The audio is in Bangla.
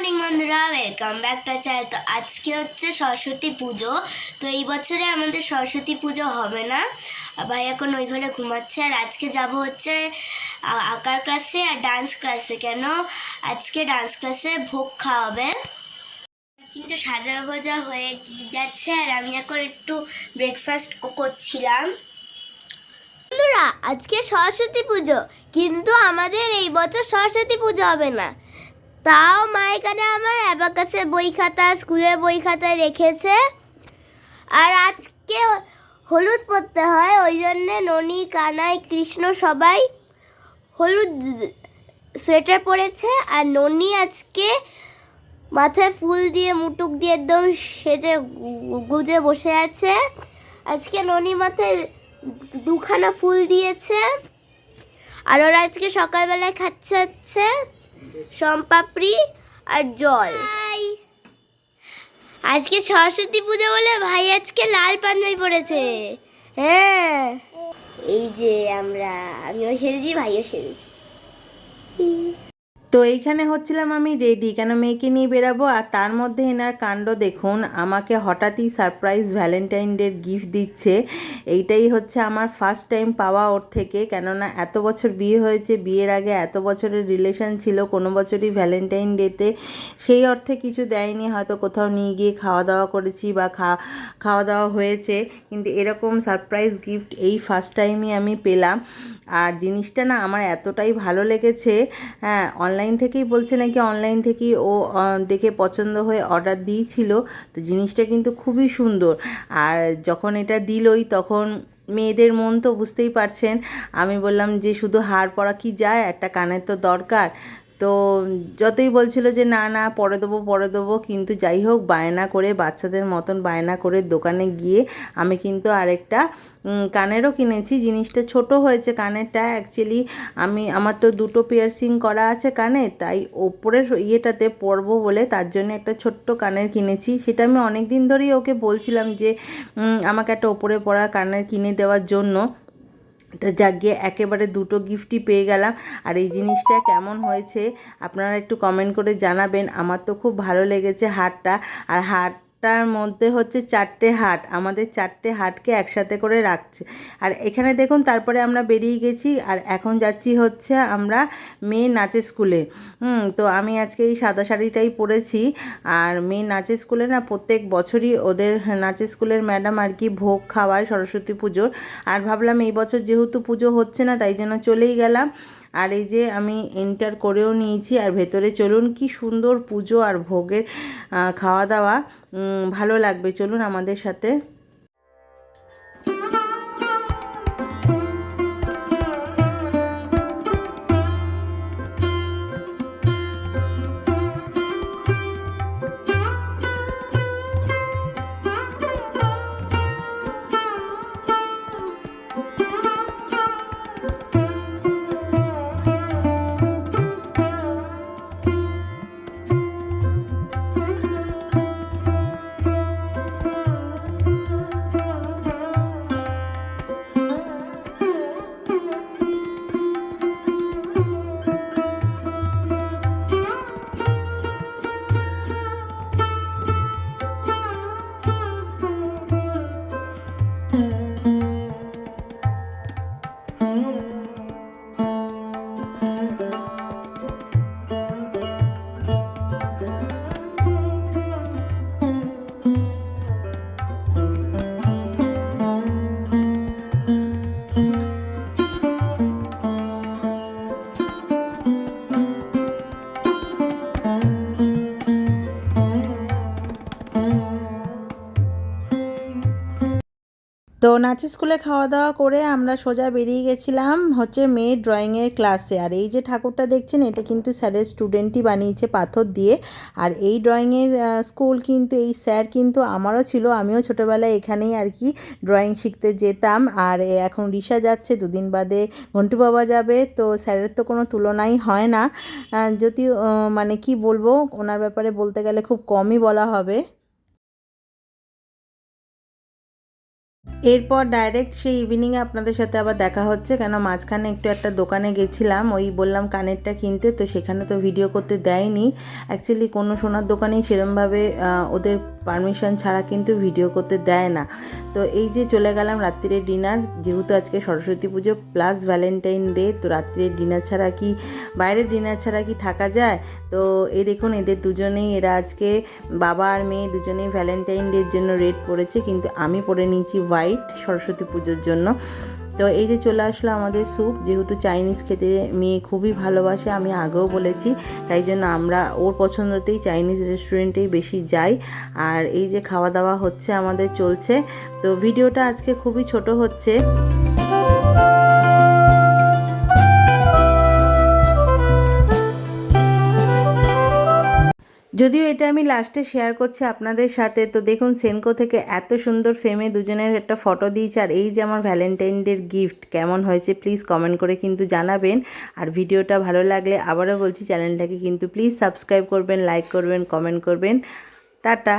মর্নিং বন্ধুরা ওয়েলকাম ব্যাক টু চ্যানেল তো আজকে হচ্ছে সরস্বতী পুজো। তো এই বছরে আমাদের সরস্বতী পুজো হবে না। ভাই এখন ওই ঘরে ঘুমাচ্ছে। আর আজকে যাব হচ্ছে আঁকার ক্লাসে আর ডান্স ক্লাসে কেন? আজকে ডান্স ক্লাসে ভোগ খাওয়াবে কিন্তু সাজা গোজা হয়ে যাচ্ছে আর আমি এখন একটু ব্রেকফাস্ট করছিলাম। বন্ধুরা, আজকে সরস্বতী পুজো। কিন্তু আমাদের এই বছর সরস্বতী পুজো হবে না। তাও মা এখানে আমার অ্যাবাকাসের বই খাতা, স্কুলের বই খাতা রেখেছে। আর আজকে হলুদ পরতে হয়, ওই জন্যে ননি, কানাই, কৃষ্ণ সবাই হলুদ সোয়েটার পরেছে। আর ননি আজকে মাথায় ফুল দিয়ে মুটুক দিয়ে একদম সেজে গুজে বসে আছে। আজকে ননি মাথায় দুখানা ফুল দিয়েছে। আর ওরা আজকে সকালবেলায় খাচ্ছে হচ্ছে। সম্পাপড়ি আর জল। আজকে সরস্বতী পুজো বলে ভাই আজকে লাল পাঞ্জাবি পরেছে। হ্যাঁ। এই যে আমরা আমিও সেরেছি ভাইও সেরেছি তো এইখানে হচ্ছিলাম আমি রেডি কেন মেয়েকে নিয়ে বেরাবো? আর তার মধ্যে এনার কাণ্ড দেখুন, আমাকে হঠাৎই সারপ্রাইজ ভ্যালেন্টাইন ডের গিফট দিচ্ছে। এইটাই হচ্ছে আমার ফার্স্ট টাইম পাওয়া ওর থেকে। কেননা এত বছর বিয়ে হয়েছে, বিয়ের আগে এত বছরের রিলেশন ছিল, কোনো বছরই ভ্যালেন্টাইন ডেতে সেই অর্থে কিছু দেয়নি। হয়তো কোথাও নিয়ে গিয়ে খাওয়া দাওয়া করেছি বা খা খাওয়া দাওয়া হয়েছে। কিন্তু এরকম সারপ্রাইজ গিফট এই ফার্স্ট টাইমই আমি পেলাম। আর জিনিসটা না আমার এতটাই ভালো লেগেছে হ্যাঁ অনলাইন থেকেই বলছে নাকি অনলাইন থেকেই ও দেখে পছন্দ হয়ে অর্ডার দিয়েছিল, তো জিনিসটা কিন্তু খুবই সুন্দর। আর যখন এটা দিলই তখন মেয়েদের মন তো বুঝতেই পারছেন, আমি বললাম যে শুধু হার পরা কি যায়? একটা কানের তো দরকার। তো যতই বলছিল যে, না না, পরে দেবো পরে দেবো। কিন্তু যাই হোক, বায়না করে, বাচ্চাদের মতন বায়না করে দোকানে গিয়ে আমি কিন্তু আরেকটা কানেরও কিনেছি। জিনিসটা ছোট হয়েছে কানেরটা। অ্যাকচুয়ালি আমি, আমার তো দুটো পিয়ার্সিং করা আছে কানে, তাই ওপরের ইয়েটাতে পরবো বলে তার জন্য একটা ছোট্ট কানের কিনেছি। সেটা আমি অনেক দিন ধরেই ওকে বলছিলাম যে আমাকে একটা ওপরে পরা কানের কিনে দেওয়ার জন্য। তো যাক, গিয়ে একেবারে দুটো গিফটই পেয়ে গেলাম। আর এই জিনিসটা কেমন হয়েছে, আপনারা একটু কমেন্ট করে জানাবেন। আমার তো খুব ভালো লেগেছে হারটা। আর হাটটার মধ্যে হচ্ছে চারটে হাট। আমাদের চারটে হাটকে একসাথে করে রাখছে। আর এখানে দেখুন, তারপরে আমরা বেরিয়ে গেছি আর এখন যাচ্ছি হচ্ছে আমরা মেয়ে নাচের স্কুলে। হুম, তো আমি আজকে এই সাদা শাড়িটাই পরেছি। আর মেয়ে নাচের স্কুলে না প্রত্যেক বছরই ওদের নাচের স্কুলের ম্যাডাম আর কি ভোগ খাওয়ায় সরস্বতী পুজোর। আর ভাবলাম এই বছর যেহেতু পুজো হচ্ছে না, তাই জন্য চলেই গেলাম। আর এই যে আমি এন্টার করেও নিয়েছি, আর ভেতরে চলুন কি সুন্দর পুজো আর ভোগের খাওয়া দাওয়া ভালো লাগবে। চলুন আমাদের সাথে তো নাচের স্কুলে খাওয়া দাওয়া করে আমরা সোজা বেরিয়ে গেছিলাম হচ্ছে মেয়ের ড্রয়িংয়ের ক্লাসে আর এই যে ঠাকুরটা দেখছেন, এটা কিন্তু স্যারের স্টুডেন্টই বানিয়েছে পাথর দিয়ে। আর এই ড্রয়িংয়ের স্কুল কিন্তু, এই স্যার কিন্তু আমারও ছিল। আমিও ছোটোবেলায় এখানেই আর কি ড্রয়িং শিখতে যেতাম। আর এখন রিসা যাচ্ছে, দুদিন বাদে ঘন্টু বাবা যাবে। তো স্যারের তো কোনো তুলনাই হয় না। যদিও মানে কি বলব, ওনার ব্যাপারে বলতে গেলে খুব কমই বলা হবে। এরপর ডাইরেক্ট সেই ইভিনিংয়ে আপনাদের সাথে আবার দেখা হচ্ছে, কেন মাঝখানে একটু একটা দোকানে গেছিলাম, ওই বললাম কানেরটা কিনতে, তো সেখানে তো ভিডিও করতে দেয়নি। অ্যাকচুয়ালি কোনো সোনার দোকানেই সেরমভাবে ওদের পারমিশন ছাড়া কিন্তু ভিডিও করতে দেয় না। তো এই যে চলে গেলাম রাত্রিরে ডিনার যেহেতু আজকে সরস্বতী পুজো প্লাস ভ্যালেন্টাইন ডে তো রাত্রিরে ডিনার ছাড়া কি, বাইরের ডিনার ছাড়া কি থাকা যায়? তো এই দেখুন, এদের দুজনেই, এরা আজকে বাবা আর মেয়ে দুজনেই ভ্যালেন্টাইন ডের জন্য রেড পরেছে, কিন্তু আমি পরে নিয়েছি হোয়াইট সরস্বতী পুজোর জন্য। তো এই যে চলে আসলো আমাদের স্যুপ যেহেতু চাইনিজ খেতে মেয়ে খুবই ভালোবাসে, আমি আগেও বলেছি। তাই জন্য আমরা ওর পছন্দতেই চাইনিজ রেস্টুরেন্টেই বেশি যাই। আর এই যে খাওয়া দাওয়া হচ্ছে আমাদের, চলছে। তো ভিডিওটা আজকে খুবই ছোট হচ্ছে। যদিও এটা আমি লাস্টে শেয়ার করছি আপনাদের সাথে, তো দেখুন সেনকো থেকে এত সুন্দর ফ্রেমে দুজনের একটা ফটো দিয়েছে, আর এই যে আমার ভ্যালেন্টাইন ডের গিফট কেমন হয়েছে প্লিজ কমেন্ট করে কিন্তু জানাবেন। আর ভিডিওটা ভালো লাগলে আবারও বলছি চ্যানেলটাকে কিন্তু প্লিজ সাবস্ক্রাইব করবেন লাইক করবেন কমেন্ট করবেন। টাটা!